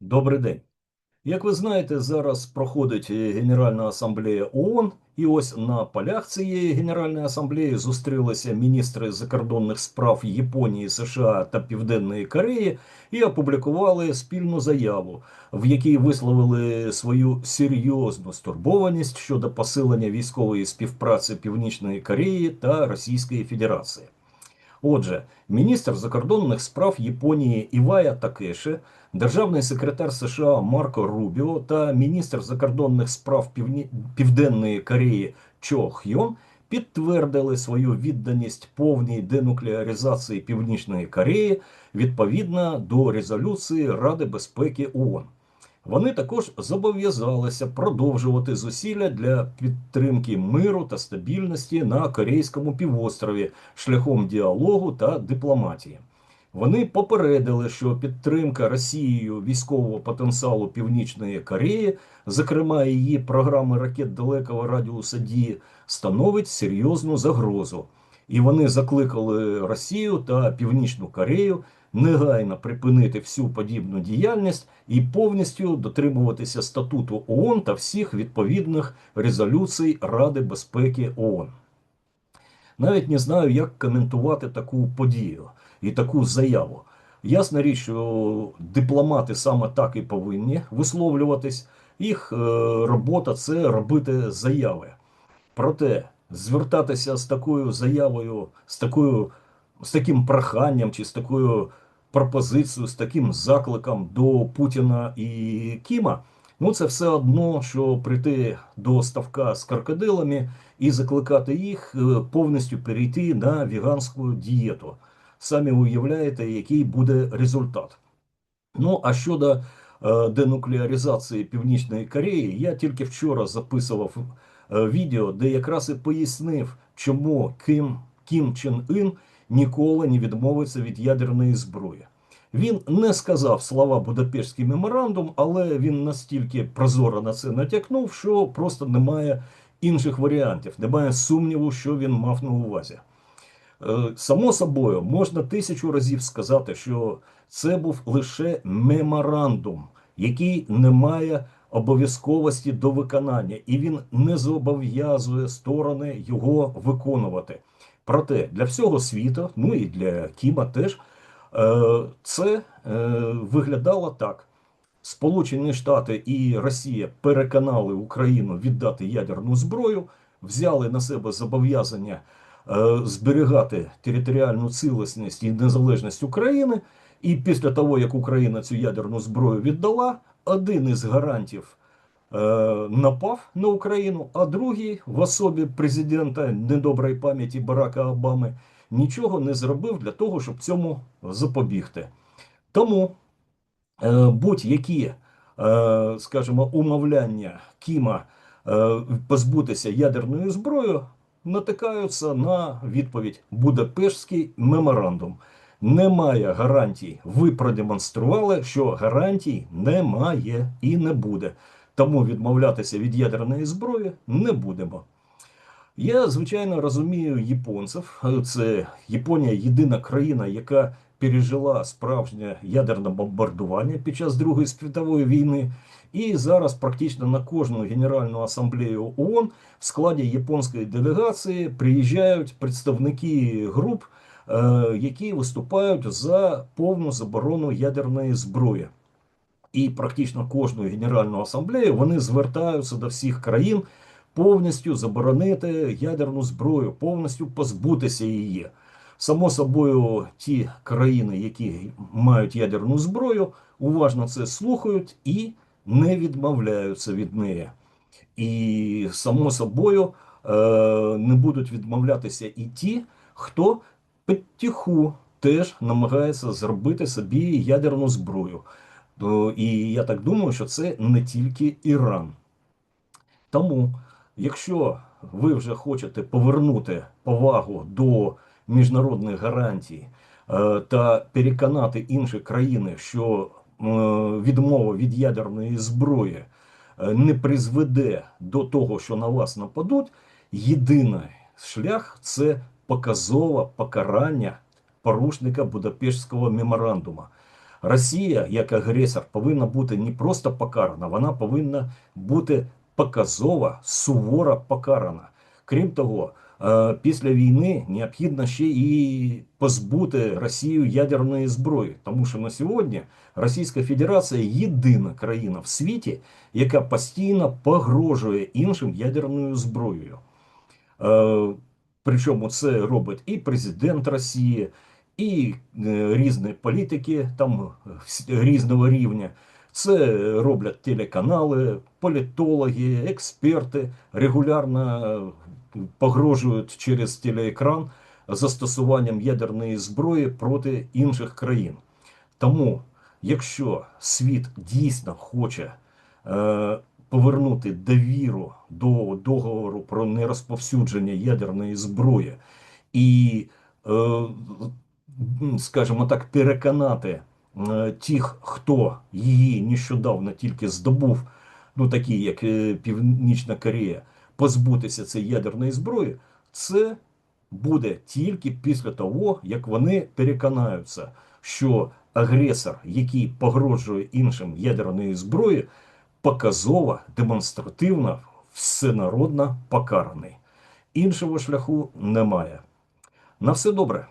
Добрий день. Як ви знаєте, зараз проходить е, Генеральна асамблея ООН, і ось на полях цієї Генеральної асамблеї зустрілися міністри закордонних справ Японії, США та Південної Кореї і опублікували спільну заяву, в якій висловили свою серйозну стурбованість щодо посилення військової співпраці Північної Кореї та Російської Федерації. Отже, міністр закордонних справ Японії Івая Такеши, державний секретар США Марко Рубіо та міністр закордонних справ Півні... Південної Кореї Чо Хйон підтвердили свою відданість повній денуклеаризації Північної Кореї відповідно до резолюції Ради безпеки ООН. Вони також зобов'язалися продовжувати зусилля для підтримки миру та стабільності на Корейському півострові шляхом діалогу та дипломатії. Вони попередили, що підтримка Росією військового потенціалу Північної Кореї, зокрема її програми ракет далекого радіуса дії, становить серйозну загрозу. І вони закликали Росію та Північну Корею негайно припинити всю подібну діяльність і повністю дотримуватися статуту ООН та всіх відповідних резолюцій Ради безпеки ООН. Навіть не знаю, як коментувати таку подію і таку заяву. Ясна річ, що дипломати саме так і повинні висловлюватись. Їх е, робота це робити заяви. Проте звертатися з такою заявою, з такою з таким проханням чи з такою пропозицією, з таким закликом до Путіна і Кіма, ну це все одно, що прийти до ставка з крокодилами і закликати їх е, повністю перейти на веганську дієту. Самі уявляєте, який буде результат. Ну, а щодо е, денуклеаризації Північної Кореї, я тільки вчора записував відео, де якраз і пояснив, чому Ким, Кім Чен Ін ніколи не відмовиться від ядерної зброї. Він не сказав слова Будапештський меморандум, але він настільки прозоро на це натякнув, що просто немає інших варіантів, немає сумніву, що він мав на увазі. Е, само собою, можна тисячу разів сказати, що це був лише меморандум, який не має обов'язковості до виконання, і він не зобов'язує сторони його виконувати. Проте для всього світу, ну і для Кіма теж, е, це е, виглядало так. Сполучені Штати і Росія переконали Україну віддати ядерну зброю, взяли на себе зобов'язання е, зберігати територіальну цілісність і незалежність України. І після того, як Україна цю ядерну зброю віддала, один із гарантів Е, напав на Україну, а другий в особі президента недоброї пам'яті Барака Обами нічого не зробив для того, щоб цьому запобігти. Тому е, будь-які, е, скажімо, умовляння Кіма позбутися ядерною зброєю натикаються на відповідь Будапештський меморандум. Немає гарантій. Ви продемонстрували, що гарантій немає і не буде. Тому відмовлятися від ядерної зброї не будемо. Я, звичайно, розумію японців. Це Японія єдина країна, яка пережила справжнє ядерне бомбардування під час Другої світової війни. І зараз практично на кожну Генеральну асамблею ООН в складі японської делегації приїжджають представники груп, які виступають за повну заборону ядерної зброї і практично кожну Генеральну асамблею вони звертаються до всіх країн повністю заборонити ядерну зброю, повністю позбутися її. Само собою, ті країни, які мають ядерну зброю, уважно це слухають і не відмовляються від неї. І само собою е, не будуть відмовлятися і ті, хто підтиху теж намагається зробити собі ядерну зброю. І я так думаю, що це не тільки Іран. Тому, якщо ви вже хочете повернути повагу до міжнародних гарантій е, та переконати інші країни, що е, відмова від ядерної зброї е, не призведе до того, що на вас нападуть, єдиний шлях це показове покарання порушника Будапештського меморандуму. Росія, як агресор, повинна бути не просто покарана, вона повинна бути показово, суворо покарана. Крім того, е, після війни необхідно ще і позбути Росію ядерної зброї, тому що на сьогодні Російська Федерація єдина країна в світі, яка постійно погрожує іншим ядерною зброєю. Е, Причому це робить і президент Росії, і е, різні політики там різного рівня. Це роблять телеканали, політологи, експерти регулярно е, погрожують через телеекран застосуванням ядерної зброї проти інших країн. Тому, якщо світ дійсно хоче е, повернути довіру до договору про нерозповсюдження ядерної зброї і, е, скажімо так, переконати е, тих, хто її нещодавно тільки здобув, ну такі як е, Північна Корея, позбутися цієї ядерної зброї, це буде тільки після того, як вони переконаються, що агресор, який погрожує іншим ядерною зброєю, показово, демонстративно, всенародно покараний. Іншого шляху немає. На все добре.